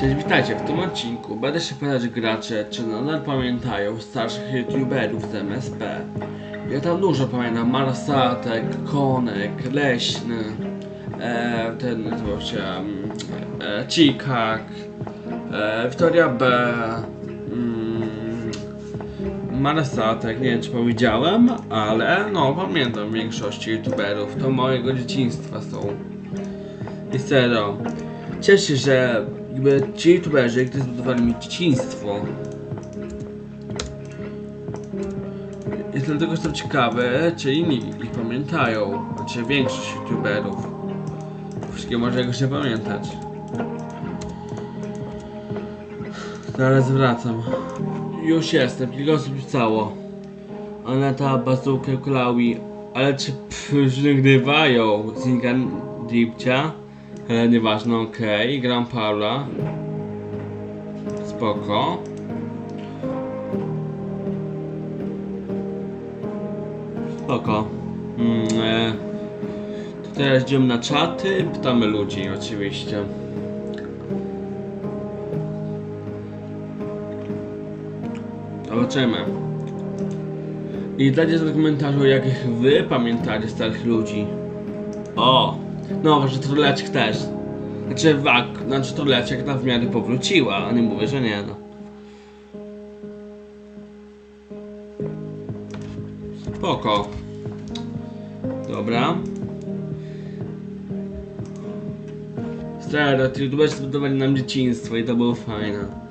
Cześć, witajcie. W tym odcinku będę się pytać gracze, czy nadal pamiętają starszych youtuberów z MSP. Ja tam dużo pamiętam, Marsatek, Konek, Leśny, e, ten nazywał się mm, e, Cikak, e, B, mm, Marsatek, nie wiem czy powiedziałem, ale no pamiętam większość youtuberów, to mojego dzieciństwa są. I serio, cieszę się, że jakby ci youtuberzy, którzy zbudowali mi dzieciństwo. Jestem tylko jestem ciekawy, czy inni ich pamiętają. Znaczy większość youtuberów. Wszystkie może jakoś nie pamiętać. Zaraz wracam. Już jestem, kilka osób pisało. Aneta, Bazukę, Kulawi. Ale czy nagrywają? Zingan Dipcia? Ale nieważne, okej. Gram Paula. Spoko. Spoko. Mm, e, teraz idziemy na czaty, pytamy ludzi oczywiście. Zobaczymy. I dajcie w komentarzu, jakich wy pamiętacie starych ludzi. O! No, może troleczek też. Znaczy, wak, znaczy troleczek na w miarę powróciła, a nie mówię, że nie, no. Spoko. Dobra. Stara, youtuberzy zbudowali nam dzieciństwo i to było fajne.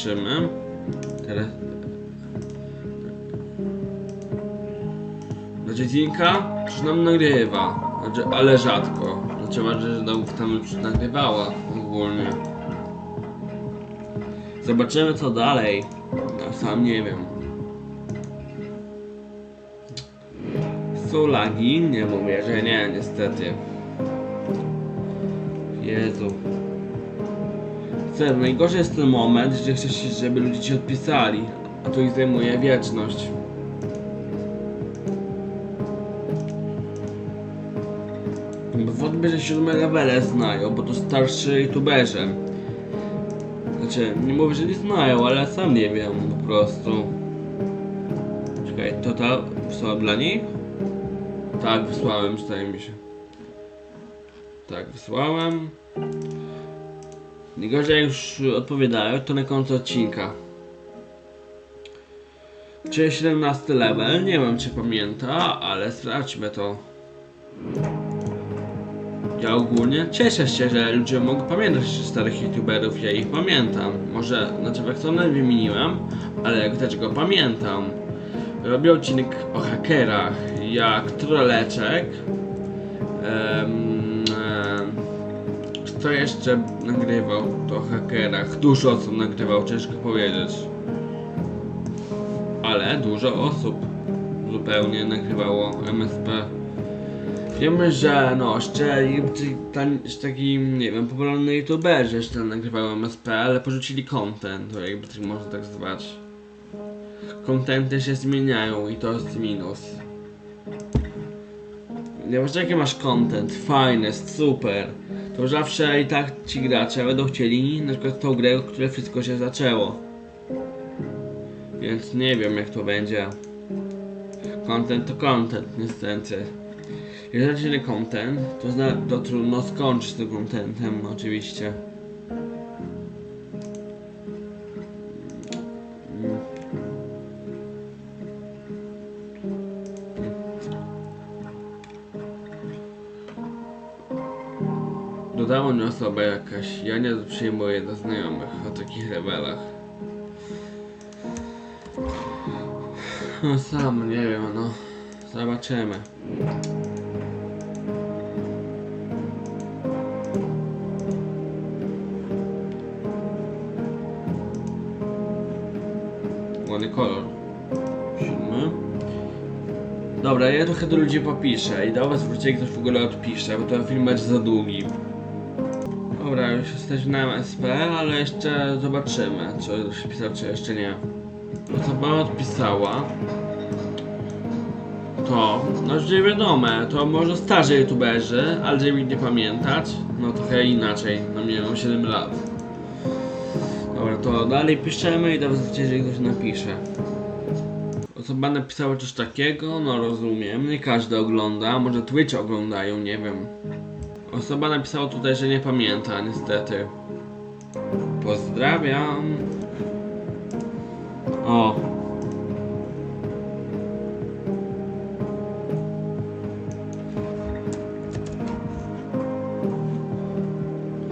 Zobaczymy. Teraz. Znaczy Zinka już nam nagrywa, znaczy, ale rzadko. Znaczy ważne, że tam, tam już nagrywała ogólnie. Zobaczymy co dalej. Ja sam nie wiem. Są lagi? Nie mówię, że nie, niestety. Jezu. Serio, najgorszy jest ten moment, że chcesz, żeby ludzie ci odpisali, a to ich zajmuje wieczność. Bo wątpię, że siódme levele znają, bo to starszy youtuberzy. Znaczy, nie mówię, że nie znają, ale sam nie wiem po prostu. Czekaj, to ta wysłała dla nich? Tak, wysłałem, zdaje mi się. Tak, wysłałem. Najgorzej jak już odpowiadają, to na końcu odcinka. Czy 17 level? Nie wiem czy pamięta, ale sprawdźmy to. Ja ogólnie cieszę się, że ludzie mogą pamiętać starych youtuberów, ja ich pamiętam. Może, znaczy Waxona wymieniłem, ale jak też go pamiętam. Robię odcinek o hakerach, jak Troleczek. Em, kto jeszcze nagrywał to o hakerach? Dużo osób nagrywał, ciężko powiedzieć. Ale dużo osób zupełnie nagrywało MSP. Wiemy, że no, jeszcze taki, nie wiem, popularny youtuberzy jeszcze nagrywają MSP, ale porzucili content, to jakby tak można tak zwać. Contenty się zmieniają i to jest minus. Nieważne jaki masz content, fajny, super, to zawsze i tak ci gracze będą chcieli na przykład tą grę, od której wszystko się zaczęło. Więc nie wiem jak to będzie. Content to content, niestety. Jeżeli zacznie content, to, to trudno skończyć z tym contentem, oczywiście. Dodała mnie osoba jakaś. Ja nie przyjmuję do znajomych o takich levelach. No sam nie wiem, no. Zobaczymy. Ładny kolor. Siódmy. Dobra, ja trochę do ludzi popiszę i do was wrócę, jak ktoś w ogóle odpisze, bo ten film będzie za długi. Dobra, już jesteśmy MSP, ale jeszcze zobaczymy, czy już pisał, czy jeszcze nie. Osoba odpisała. To, no już nie wiadomo, to może starzy youtuberzy, ale żeby nie pamiętać, no trochę inaczej, no mam 7 lat. Dobra, to dalej piszemy i do was jeżeli ktoś napisze. Osoba napisała coś takiego, no rozumiem, nie każdy ogląda, może Twitch oglądają, nie wiem. Osoba napisała tutaj, że nie pamięta, niestety. Pozdrawiam. O.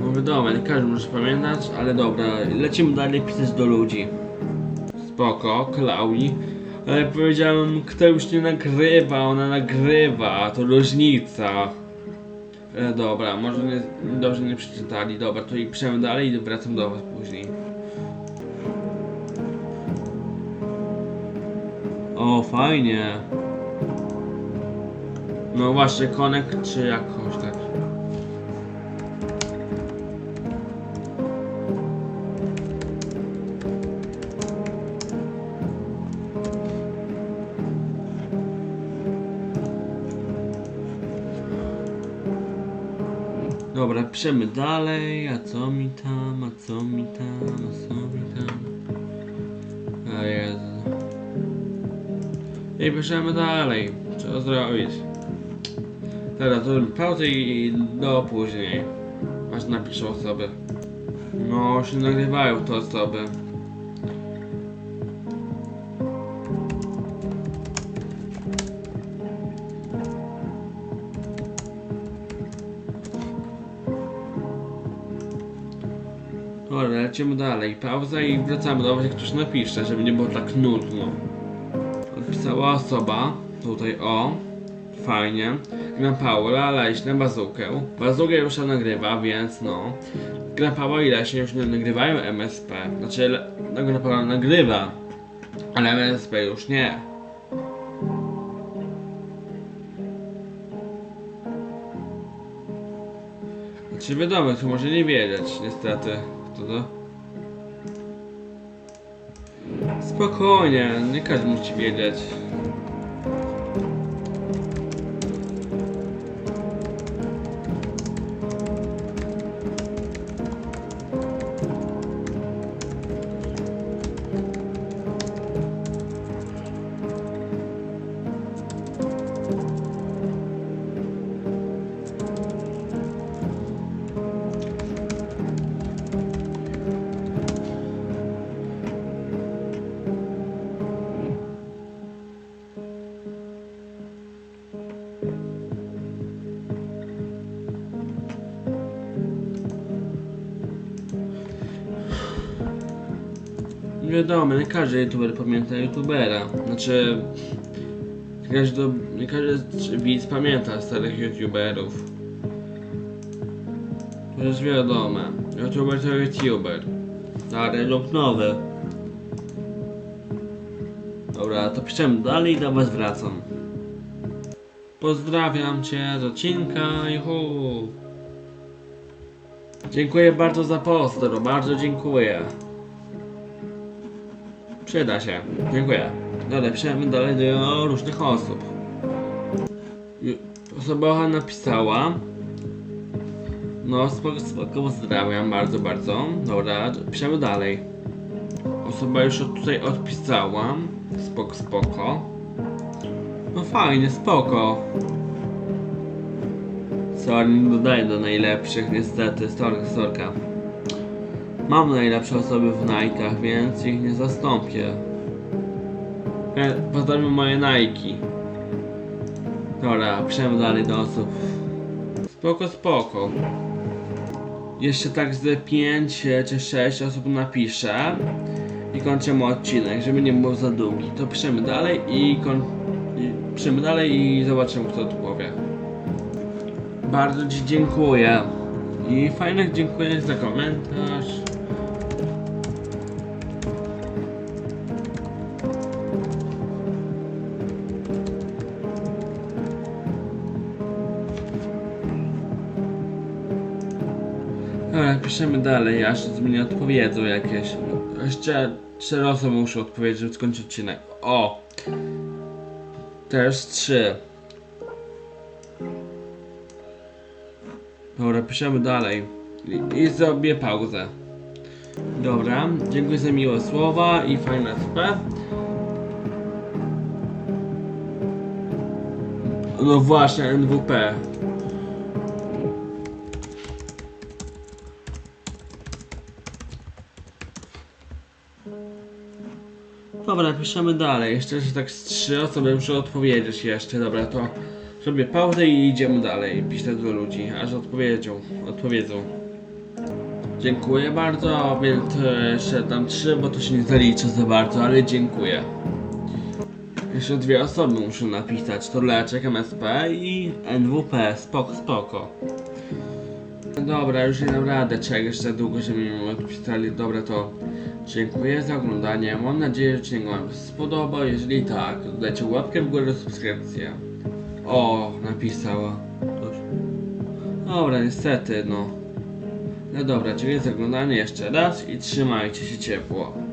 No wiadomo, nie każdy może pamiętać, ale dobra, lecimy dalej pisać do ludzi. Spoko, Klaui. Ale powiedziałem, kto już nie nagrywa, ona nagrywa, to różnica. E, dobra, może nie, dobrze nie przeczytali, dobra, to i piszemy dalej i wracam do was później. O, fajnie. No właśnie, Connect czy jakoś tak. Dobra, piszemy dalej, a co mi tam, a co mi tam, a co mi tam. A Jezu. I piszemy dalej, co zrobić. Teraz to pauzę i do później. Aż napiszę osoby. No, się nagrywają te osoby. Lecimy dalej. Pauza i wracamy do jak ktoś napisze, żeby nie było tak nudno. Odpisała osoba, tutaj o, fajnie. Gra Paula, leśne, bazukę. Bazukę już się nagrywa, więc no. Gra Paula i leśnie już nie nagrywają MSP. Znaczy, no, gra Paula nagrywa, ale MSP już nie. Znaczy wiadomo, to może nie wiedzieć, niestety. Kto to? Spokojnie, nie każdy musi wiedzieć. Wiadomo, nie każdy youtuber pamięta youtubera. Znaczy, nie każdy, nie każdy widz pamięta starych youtuberów. To jest wiadomo. Youtuber to youtuber. Stary lub nowy. Dobra, to piszemy dalej i do was wracam. Pozdrawiam cię z odcinka, juhu. Dziękuję bardzo za pozdro, bardzo dziękuję. Przyda się. Dziękuję. Dobra, piszemy dalej do różnych osób. Osoba napisała. No, spoko, spoko, pozdrawiam bardzo, bardzo. Dobra, piszemy dalej. Osoba już tutaj odpisała. Spoko, spoko. No fajnie, spoko. Sorry, nie dodaję do najlepszych, niestety. Sorry, sorka. Mam najlepsze osoby w Nike'ach, więc ich nie zastąpię. E, Pozdrawiam moje Nike. Dobra, przejdę dalej do osób. Spoko, spoko. Jeszcze tak z 5 czy 6 osób napiszę i kończymy odcinek, żeby nie był za długi. To piszemy dalej i, koń... i piszemy dalej i zobaczymy kto tu powie. Bardzo Ci dziękuję. I fajnych dziękuję za komentarz. Dobra, piszemy dalej, aż mnie odpowiedzą jakieś. Jeszcze osoby muszą odpowiedzieć, żeby skończyć odcinek. O! Też trzy. Dobra, piszemy dalej. I, i zrobię pauzę. Dobra, dziękuję za miłe słowa i fajne SP. No właśnie, NWP. Dobra, piszemy dalej. Jeszcze, że tak z trzy osoby muszę odpowiedzieć jeszcze. Dobra, to zrobię pauzę i idziemy dalej. Piszę do ludzi, aż odpowiedzią. Odpowiedzą. Dziękuję bardzo, więc e, jeszcze dam trzy, bo to się nie zalicza za bardzo, ale dziękuję. Jeszcze dwie osoby muszę napisać, to Leczek MSP i NWP, spoko, spoko. Dobra, już nie dam radę czekać jeszcze długo, żeby mi odpisali. Dobra, to dziękuję za oglądanie. Mam nadzieję, że odcinek Wam się spodobał. Jeżeli tak, to dajcie łapkę w górę, subskrypcję. O, napisała. Dobra, niestety, no. No dobra, dziękuję za oglądanie jeszcze raz i trzymajcie się ciepło.